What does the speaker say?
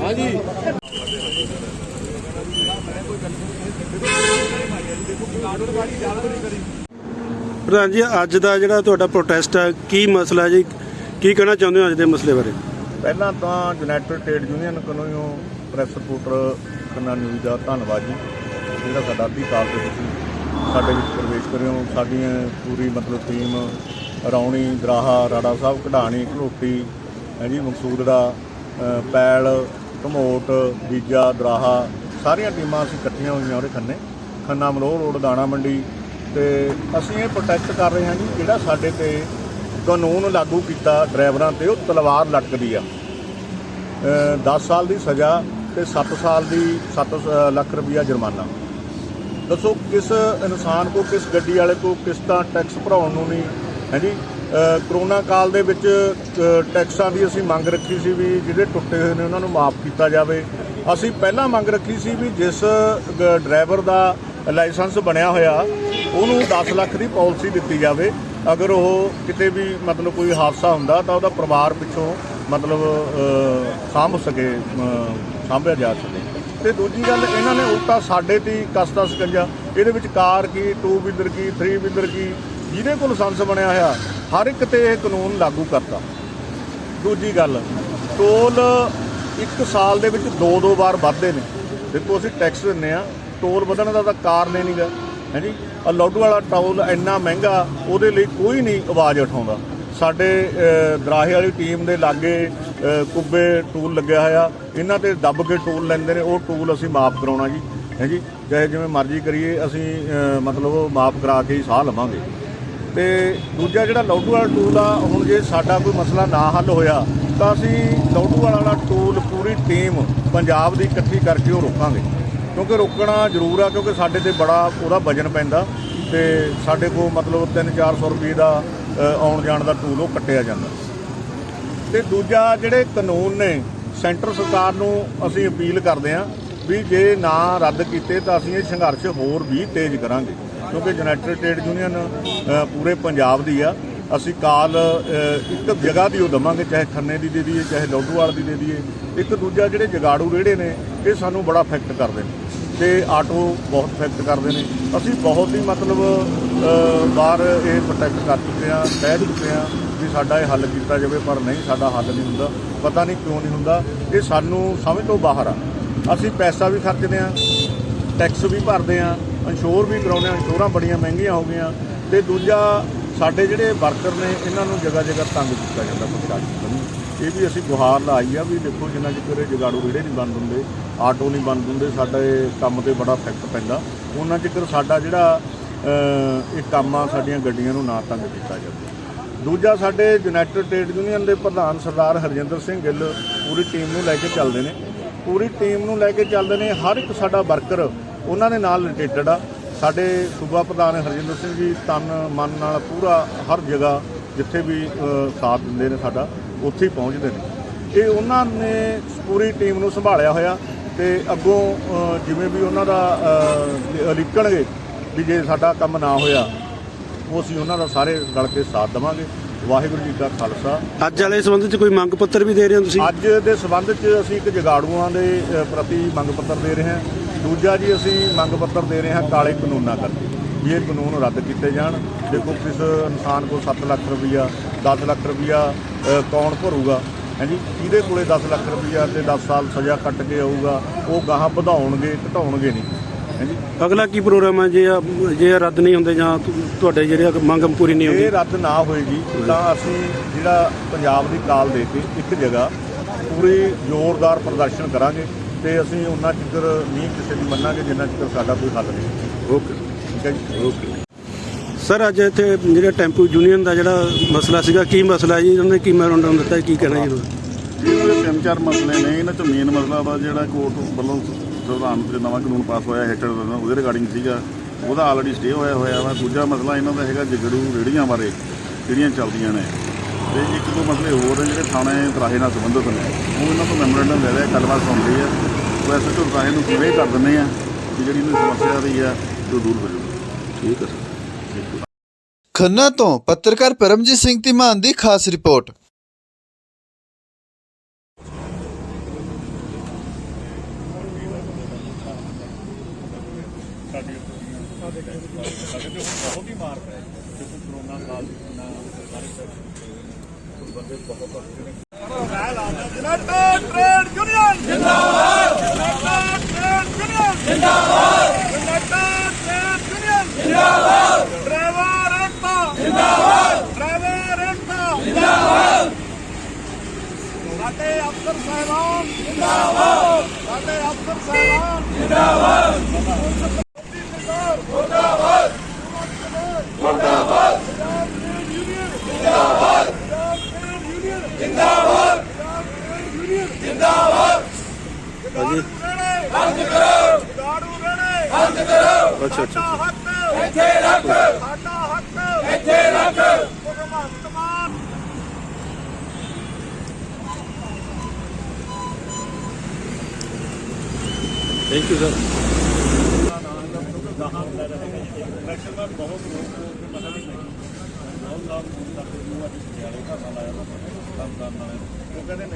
ਹਾਂਜੀ ਪ੍ਰਧਾਨ ਜੀ, ਅੱਜ ਦਾ ਜਿਹੜਾ ਤੁਹਾਡਾ ਪ੍ਰੋਟੈਸਟ ਹੈ ਕੀ ਮਸਲਾ ਜੀ? ਕੀ ਕਹਿਣਾ ਚਾਹੁੰਦੇ ਹੋ ਅੱਜ ਦੇ ਮਸਲੇ ਬਾਰੇ? ਪਹਿਲਾਂ ਤਾਂ ਯੂਨਾਈਟਿਡ ਟ੍ਰੇਡ ਯੂਨੀਅਨ ਕੋਲੋਂ ਪ੍ਰੈਸ ਰਿਪੋਰਟਰ ਖੰਨਾ ਨਿਊਜ਼ ਦਾ ਧੰਨਵਾਦ ਜੀ, ਜਿਹੜਾ ਸਾਡਾ ਅੱਧੀ ਕਾਲ ਦੇ ਤੁਸੀਂ ਸਾਡੇ ਵਿੱਚ ਪ੍ਰਵੇਸ਼ ਕਰਿਓ, ਸਾਡੀਆਂ ਪੂਰੀ ਮਤਲਬ ਟੀਮ ਰੌਣੀ ਦਰਾਹਾ ਰਾੜਾ ਸਾਹਿਬ ਕਢਾਣੀ ਘਲੋਟੀ ਹੈ ਜੀ ਮਕਸੂਦੜਾ ਪੈਲ ਧਮੋਟ ਬੀਜਾ ਦਰਾਹਾ ਸਾਰੀਆਂ ਟੀਮਾਂ ਅਸੀਂ ਇਕੱਠੀਆਂ ਹੋਈਆਂ ਉਹਦੇ ਖੰਨੇ। ਖੰਨਾ ਮਲੋਹ ਰੋਡ ਦਾਣਾ ਮੰਡੀ। ਤੇ ਅਸੀਂ ਇਹ ਪ੍ਰੋਟੈਕਟ ਕਰ ਰਹੇ ਹਾਂ ਜੀ ਜਿਹੜਾ ਸਾਡੇ ਤੇ ਕਾਨੂੰਨ ਲਾਗੂ ਕੀਤਾ ਡਰਾਈਵਰਾਂ ਤੇ ਉਹ ਤਲਵਾਰ ਲਟਕਦੀ ਆ। ਅ, 10 ਸਾਲ ਦੀ ਸਜ਼ਾ ਤੇ 7 ਸਾਲ ਦੀ 7 ਲੱਖ ਰੁਪਇਆ ਜੁਰਮਾਨਾ। ਦੱਸੋ ਕਿਸ ਇਨਸਾਨ ਕੋ ਕਿਸ ਗੱਡੀ ਵਾਲੇ ਕੋ ਕਿਸ ਤਾਂ ਟੈਕਸ ਭਰਾਉਣ ਨੂੰ ਨਹੀਂ ਹੈ ਕਰੋਨਾ ਕਾਲ ਦੇ ਵਿੱਚ ਟੈਕਸਾਂ ਦੀ ਅਸੀਂ ਮੰਗ ਰੱਖੀ ਸੀ ਵੀ ਜਿਹੜੇ ਟੁੱਟੇ ਹੋਏ ਨੇ ਉਹਨਾਂ ਨੂੰ ਮਾਫ ਕੀਤਾ ਜਾਵੇ। ਅਸੀਂ ਪਹਿਲਾਂ ਮੰਗ ਰੱਖੀ ਸੀ ਵੀ ਜਿਸ ਡਰਾਈਵਰ ਦਾ ਲਾਇਸੈਂਸ ਬਣਿਆ ਹੋਇਆ, ਉਹਨੂੰ 10 ਲੱਖ ਦੀ ਪਾਲਿਸੀ ਦਿੱਤੀ ਜਾਵੇ। ਅਗਰ ਉਹ ਕਿਤੇ ਵੀ ਮਤਲਬ ਕੋਈ ਹਾਦਸਾ ਹੁੰਦਾ ਤਾਂ ਉਹਦਾ ਪਰਿਵਾਰ ਪਿੱਛੋਂ ਮਤਲਬ ਸਾਂਭ ਸਕੇ ਸਾਂਭਿਆ ਜਾ ਸਕੇ। ਤੇ ਦੂਜੀ ਗੱਲ, ਇਹਨਾਂ ਨੇ ਉਲਟਾ ਸਾਡੇ ਤੇ ਹੀ ਕਸਤਾ ਸਕੰਜਾ। ਇਹਦੇ ਵਿੱਚ ਕਾਰ ਕੀ ਟੂ ਵੀਲਰ ਕੀ ਥਰੀ ਵੀਲਰ ਕੀ ਜਿਹਦੇ ਕੋਲ ਲਾਇਸੈਂਸ ਬਣਿਆ ਹੋਇਆ, ਹਰ ਇੱਕ ਤੇ ਇਹ ਕਾਨੂੰਨ ਲਾਗੂ ਕਰਤਾ। ਦੂਜੀ ਗੱਲ, ਟੋਲ ਇੱਕ ਸਾਲ ਦੇ ਵਿੱਚ ਦੋ ਦੋ ਵਾਰ ਵੱਧਦੇ ਨੇ। ਦੇਖੋ, ਅਸੀਂ ਟੈਕਸ ਦਿੰਨੇ ਆ ਟੋਲ ਵਧਣ ਦਾ ਤਾਂ ਕਾਰਨ ਹੀ ਨਹੀਂਗਾ ਹਾਂਜੀ ਆ ਲੋਡੂ ਵਾਲਾ ਟੋਲ ਇੰਨਾ ਮਹਿੰਗਾ, ਉਹਦੇ ਲਈ ਕੋਈ ਨਹੀਂ ਆਵਾਜ਼ ਉਠਾਉਂਦਾ। ਸਾਡੇ ਦਰਾਹੇ ਵਾਲੀ ਟੀਮ ਦੇ ਲਾਗੇ ਕੁੱਬੇ ਟੂਲ ਲੱਗਿਆ ਹੋਇਆ, ਇਹਨਾਂ ਤੇ ਦੱਬ ਕੇ ਟੂਲ ਲੈਂਦੇ ਨੇ, ਉਹ ਟੂਲ ਅਸੀਂ ਮਾਫ ਕਰਾਉਣਾ ਜੀ ਹੈਂਜੀ ਚਾਹੇ ਜਿਵੇਂ ਮਰਜ਼ੀ ਕਰੀਏ, ਅਸੀਂ ਮਤਲਬ ਉਹ ਮਾਫ ਕਰਾ ਕੇ ਹੀ ਸਾਹ ਲਵਾਂਗੇ। ਤੇ ਦੂਜਾ ਜਿਹੜਾ ਲੋਡੂ ਵਾਲਾ ਟੂਲ ਆ, ਹੁਣ ਜੇ ਸਾਡਾ ਕੋਈ ਮਸਲਾ ਨਾ ਹੱਲ ਹੋਇਆ, ਤਾਂ ਅਸੀਂ ਲੋਡੂ ਵਾਲਾ ਟੂਲ ਪੂਰੀ ਟੀਮ ਪੰਜਾਬ ਦੀ ਇਕੱਠੀ ਕਰਕੇ ਉਹ ਰੋਕਾਂਗੇ। ਕਿਉਂਕਿ ਰੋਕਣਾ ਜ਼ਰੂਰ ਆ, ਕਿਉਂਕਿ ਸਾਡੇ ਤੇ ਬੜਾ ਉਹਦਾ ਵਜਨ ਪੈਂਦਾ ਤੇ ਸਾਡੇ ਕੋਲ ਮਤਲਬ 3-400 ਰੁਪਏ ਦਾ ਆਉਣ ਜਾਣ ਦਾ ਟੂਲ ਉਹ ਕੱਟਿਆ ਜਾਂਦਾ। ਤੇ ਦੂਜਾ ਜਿਹੜੇ ਕਾਨੂੰਨ ਨੇ, ਸੈਂਟਰ ਸਰਕਾਰ ਨੂੰ ਅਸੀਂ ਅਪੀਲ ਕਰਦੇ ਹਾਂ ਵੀ ਜੇ ਨਾ ਰੱਦ ਕੀਤੇ ਤਾਂ ਅਸੀਂ ਇਹ ਸੰਘਰਸ਼ ਹੋਰ ਵੀ ਤੇਜ਼ ਕਰਾਂਗੇ। ਕਿਉਂਕਿ ਯੂਨਾਈਟਿਡ ਟ੍ਰੇਡ ਯੂਨੀਅਨ ਪੂਰੇ ਪੰਜਾਬ ਦੀ ਆ। ਅਸੀਂ ਕਾਲ ਇੱਕ ਜਗ੍ਹਾ ਦੀ ਉਹ ਦਵਾਂਗੇ, ਚਾਹੇ ਖੰਨੇ ਦੀ ਦੇ ਦਈਏ, ਚਾਹੇ ਲੋਡੂਵਾਲ ਦੀ ਦੇ ਦਈਏ। ਇੱਕ ਦੂਜਾ ਜਿਹੜੇ ਜਗਾੜੂ ਰੇੜੇ ਨੇ, ਇਹ ਸਾਨੂੰ ਬੜਾ ਅਫੈਕਟ ਕਰਦੇ ਨੇ। ਤੇ ਆਟੋ ਬਹੁਤ ਅਫੈਕਟ ਕਰਦੇ ਨੇ। ਅਸੀਂ ਬਹੁਤ ਹੀ ਮਤਲਬ ਬਾਹਰ ਇਹ ਪ੍ਰੋਟੈਕਟ ਕਰ ਚੁੱਕੇ ਆ ਕਹਿ ਚੁੱਕੇ ਆ ਵੀ ਸਾਡਾ ਇਹ ਹੱਲ ਕੀਤਾ ਜਾਵੇ, ਪਰ ਨਹੀਂ, ਸਾਡਾ ਹੱਲ ਨਹੀਂ ਹੁੰਦਾ। ਪਤਾ ਨਹੀਂ ਕਿਉਂ ਨਹੀਂ ਹੁੰਦਾ। ਇਹ ਸਾਨੂੰ ਸਮਝ ਤੋਂ ਬਾਹਰ ਆ। ਅਸੀਂ ਪੈਸਾ ਵੀ ਖਰਚਦੇ ਆ ਟੈਕਸ ਵੀ ਭਰਦੇ ਆ ਇੰਸ਼ੋਰ ਵੀ ਕਰਾਉਂਦੇ ਆ ਇੰਸ਼ੋਰਾਂ ਬੜੀਆਂ ਮਹਿੰਗੀਆਂ ਹੋ ਗਈਆਂ। ਤੇ ਦੂਜਾ, ਸਾਡੇ ਜਿਹੜੇ ਵਰਕਰ ਨੇ, ਇਹਨਾਂ ਨੂੰ ਜਗ੍ਹਾ ਜਗ੍ਹਾ ਤੰਗ ਕੀਤਾ ਜਾਂਦਾ ਪ੍ਰਸ਼ਾਸਨ ਨੂੰ ਇਹ ਵੀ ਅਸੀਂ ਗੁਹਾਰ ਲਾਈ ਆ ਵੀ ਦੇਖੋ, ਜਿੰਨਾ ਚਿਰ ਇਹ ਜਗਾੜੂ ਰੇੜੇ ਨਹੀਂ ਬੰਦ ਹੁੰਦੇ, ਆਟੋ ਨਹੀਂ ਬੰਦ ਹੁੰਦੇ, ਸਾਡੇ ਕੰਮ ਤੇ ਬੜਾ ਇਫੈਕਟ ਪੈਂਦਾ। ਉਹਨਾਂ ਚਿਰ ਸਾਡਾ ਜਿਹੜਾ ਇਹ ਕੰਮ ਆ ਸਾਡੀਆਂ ਗੱਡੀਆਂ ਨੂੰ ਨਾ ਤੰਗ ਕੀਤਾ ਜਾਂਦਾ। ਦੂਜਾ, ਸਾਡੇ ਯੂਨਾਈਟਿਡ ਟ੍ਰੇਡ ਯੂਨੀਅਨ ਦੇ ਪ੍ਰਧਾਨ ਸਰਦਾਰ ਹਰਜਿੰਦਰ ਸਿੰਘ ਗਿੱਲ ਪੂਰੀ ਟੀਮ ਨੂੰ ਲੈ ਕੇ ਚੱਲਦੇ ਨੇ। ਪੂਰੀ ਟੀਮ ਨੂੰ ਲੈ ਕੇ ਚੱਲਦੇ ਨੇ, ਹਰ ਇੱਕ ਸਾਡਾ ਵਰਕਰ ਉਹਨਾਂ ਦੇ ਨਾਲ ਰਿਲੇਟਡ ਆ। ਸਾਡੇ ਸੂਬਾ ਪ੍ਰਧਾਨ ਹਰਜਿੰਦਰ ਸਿੰਘ ਜੀ, ਤਨ, ਮਨ ਨਾਲ ਪੂਰਾ ਹਰ ਜਗ੍ਹਾ ਜਿੱਥੇ ਵੀ ਸਾਥ ਦਿੰਦੇ ਨੇ ਸਾਡਾ, ਉੱਥੇ ਹੀ ਪਹੁੰਚਦੇ ਨੇ। ਇਹ ਉਹਨਾਂ ਨੇ ਪੂਰੀ ਟੀਮ ਨੂੰ ਸੰਭਾਲਿਆ ਹੋਇਆ ਤੇ ਅੱਗੋਂ ਜਿਵੇਂ ਵੀ ਉਹਨਾਂ ਦਾ ਲਿਖਣਗੇ ਵੀ ਜੇ ਸਾਡਾ ਕੰਮ ਨਾ ਹੋਇਆ, ਉਹ ਅਸੀਂ ਉਹਨਾਂ ਦਾ ਸਾਰੇ ਰਲ ਕੇ ਸਾਥ ਦੇਵਾਂਗੇ। ਵਾਹਿਗੁਰੂ ਜੀ ਕਾ ਖਾਲਸਾ। ਅੱਜ ਵਾਲੇ ਸੰਬੰਧ 'ਚ ਕੋਈ ਮੰਗ ਪੱਤਰ ਵੀ ਦੇ ਰਹੇ ਹੋ ਤੁਸੀਂ? ਅੱਜ ਦੇ ਸਬੰਧ 'ਚ ਅਸੀਂ ਇੱਕ ਜਗਾੜੂਆਂ ਦੇ ਅ, ਪ੍ਰਤੀ ਮੰਗ ਪੱਤਰ ਦੇ ਰਹੇ ਹਾਂ। ਦੂਜਾ ਜੀ ਅਸੀਂ ਮੰਗ ਪੱਤਰ ਦੇ ਰਹੇ ਹਾਂ ਕਾਲੇ ਕਾਨੂੰਨਾਂ ਕਰਕੇ ਵੀ ਇਹ ਕਾਨੂੰਨ ਰੱਦ ਕੀਤੇ ਜਾਣ। ਦੇਖੋ ਕਿਸ ਇਨਸਾਨ ਕੋਲ 7 ਲੱਖ ਰੁਪਈਆ 10 ਲੱਖ ਰੁਪਈਆ ਅ, ਕੌਣ ਭਰੂਗਾ? ਹਾਂਜੀ ਕਿਹਦੇ ਕੋਲੇ 10 ਲੱਖ ਰੁਪਈਆ ਤੇ 10 ਸਾਲ ਸਜ਼ਾ ਕੱਟ ਕੇ ਆਊਗਾ? ਉਹ ਗਾਹਾਂ ਵਧਾਉਣਗੇ ਘਟਾਉਣਗੇ ਨਹੀਂ। ਅਗਲਾ ਕੀ ਪ੍ਰੋਗਰਾਮ ਹੈ ਜੇ ਇਹ- ਜੇ ਇਹ ਰੱਦ ਨਹੀਂ ਹੁੰਦੇ ਜਾਂ ਤੁ- ਤੁਹਾਡੇ ਜਿਹੜੇ ਮੰਗ ਪੂਰੀ ਨਹੀਂ ਹੁੰਦੀ? ਇਹ ਰੱਦ ਨਾ ਹੋਏਗੀ ਤਾਂ ਅਸੀਂ ਜਿਹੜਾ ਪੰਜਾਬ ਦੀ ਕਾਲ ਦੇ ਕੇ ਇੱਕ ਜਗ੍ਹਾ ਪੂਰੀ ਜ਼ੋਰਦਾਰ ਪ੍ਰਦਰਸ਼ਨ ਕਰਾਂਗੇ ਤੇ ਅਸੀਂ ਉਹਨਾਂ ਚਿਰ ਨਹੀਂ ਕਿਸੇ ਦੀ ਮੰਨਾਂਗੇ ਜਿੰਨਾ ਚਿਰ ਸਾਡਾ ਕੋਈ ਹੱਲ ਨਹੀਂ। ਓਕੇ। ਠੀਕ ਹੈ ਜੀ? ਓਕੇ। ਸਰ ਅੱਜ ਇੱਥੇ ਜਿਹੜਾ ਟੈਂਪੂ ਯੂਨੀਅਨ ਦਾ ਜਿਹੜਾ ਮਸਲਾ ਸੀਗਾ ਕੀ ਮਸਲਾ ਜੀ? ਉਹਨਾਂ ਨੇ ਕੀ ਮੈਮੋਰੰਡਮ ਦਿੱਤਾ? ਕੀ ਕਹਿਣਾ ਜੀ? ਇਹਨਾਂ ਦੇ? ਤਿੰਨ ਚਾਰ ਮਸਲੇ ਨੇ। ਇਹਨਾਂ ਚ ਮੇਨ ਮਸਲਾ ਵਾ ਜਿਹੜਾ ਕੋਰਟ ਵੱਲੋਂ ਸੰਵਿਧਾਨ ਤੇ ਨਵਾਂ ਕਾਨੂੰਨ ਪਾਸ ਹੋਇਆ ਹੈਟਡ ਉਹਦੇ ਰਿਗਾਰਡਿੰਗ ਸੀਗਾ, ਉਹਦਾ ਆਲਰੇਡੀ ਸਟੇ ਹੋਇਆ ਹੋਇਆ ਵਾ। ਦੂਜਾ ਮਸਲਾ ਇਹਨਾਂ ਦਾ ਹੈਗਾ ਜਗੜੂ ਰੇੜੀਆਂ ਬਾਰੇ, ਜਿਹੜੀਆਂ ਚੱਲਦੀਆਂ ਨੇ। ਤੇ ਇੱਕ ਦੋ ਮਸਲੇ ਹੋਰ ਨੇ ਜਿਹੜੇ ਥਾਣੇ ਤਰਾਹੇ ਨਾਲ ਸੰਬੰਧਿਤ ਨੇ। ਉਹ ਇਹਨਾਂ ਤੋਂ ਮੈਮੋਰੈਂਡਮ ਲੈ ਰਿਹਾ ਗੱਲਬਾਤ ਸੁਣ ਰਹੀ ਹੈ ਉਹ ਐਸੇ ਤੋਂ ਤਰਾਹੇ ਨੂੰ ਕਿਵੇਂ ਕਰ ਦਿੰਦੇ ਆ ਕਿ ਜਿਹੜੀ ਇਹਨਾਂ ਸਮੱਸਿਆ ਰਹੀ ਆ, ਜੋ ਦੂਰ ਹੋ ਜਾਊਗੀ। ਠੀਕ ਹੈ, ਸਰ। ਖੰਨਾ ਤੋਂ ਪੱਤਰਕਾਰ ਪਰਮਜੀਤ ਸਿੰਘ ਧੀਮਾਨ ਦੀ ਖਾਸ ਰਿਪੋਰਟ। ਬਹੁਤ ਹੀ ਮਾਰ ਪਿਆ ਜਿਵੇਂ ਕਰੋਨਾ ਕਾਲ ਨਾ ਸਾਰੇ ਬੰਦੇ ਬਹੁਤ ਯੂਨਾਈਟਿਡ ਟ੍ਰੇਡ ਯੂਨੀਅਨ ਜਿੰਦਾਬਾਦ ਯੂਨਾਈਟਿਡ ਟ੍ਰੇਡ ਯੂਨੀਅਨ ਜਿੰਦਾਬਾਦ ਯੂਨਾਈਟਿਡ ਟ੍ਰੇਡ ਯੂਨੀਅਨ ਜਿੰਦਾਬਾਦ ਡਰਾਈਵਰ ਏਕਤਾ ਜਿੰਦਾਬਾਦ ਡਰਾਈਵਰ ਏਕਤਾ ਜਿੰਦਾਬਾਦ ਸਾਡੇ ਅਫਸਰ ਸਾਹਿਬਾਨ ਜਿੰਦਾਬਾਦ ਸਾਡੇ ਅਫਸਰ ਸਾਹਿਬਾਨ ਹਾਂਜੀ ਬੰਦ ਕਰੋ ਦਾੜੂ ਰਣੇ ਬੰਦ ਕਰੋ ਅੱਛਾ ਅੱਛਾ ਸਾਡਾ ਹੱਕ ਇੱਥੇ ਰੱਖ ਸਾਡਾ ਹੱਕ ਇੱਥੇ ਰੱਖ Bhagwant Mann thank you sir election ਦਾ ਬਹੁਤ ਲੋਕ ਪਤਾ ਨਹੀਂ ਬਹੁਤ ਲੋਕ ਕਰਦੇ ਨੂੰ ਅੱਜ ਪਟਿਆਲੇ ਧਰਨਾ ਲਾਇਆ ਕੰਮ ਕਰਨ